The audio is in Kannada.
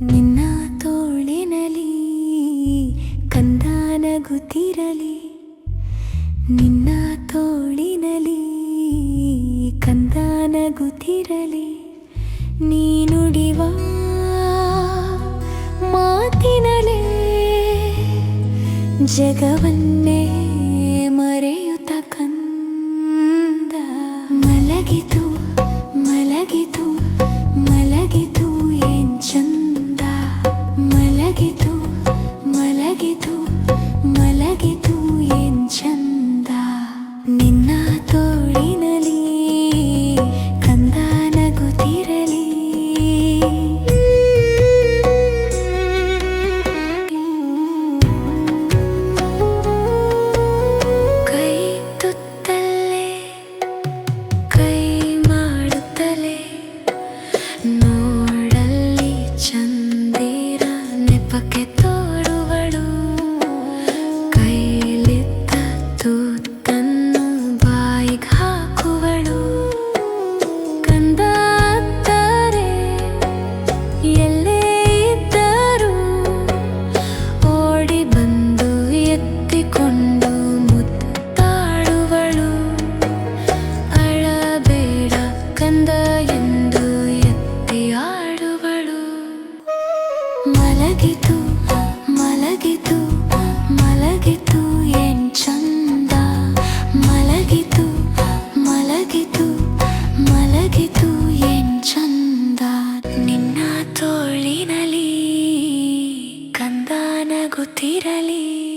ನಿನ್ನ ತೋಳಿನಲಿ ಕಂದಾನಗುತ್ತಿರಲಿ ನಿನ್ನ ತೋಳಿನಲಿ ಕಂದಾನಗುತ್ತಿರಲಿ ನೀನುಡಿವ ಮಾತಿನಲೇ ಜಗವನ್ನೇ ಮಲಗಿತು ಮಲಗಿತು ಮಲಗಿತು ಏನ್ ಚಂದ. ಮಲಗಿತು ಮಲಗಿತು ಮಲಗಿತು ಏನ್ ಚಂದ. ನಿನ್ನ ತೋಳಿನಲಿ ಕಂದಾನಗುತ್ತಿರಲಿ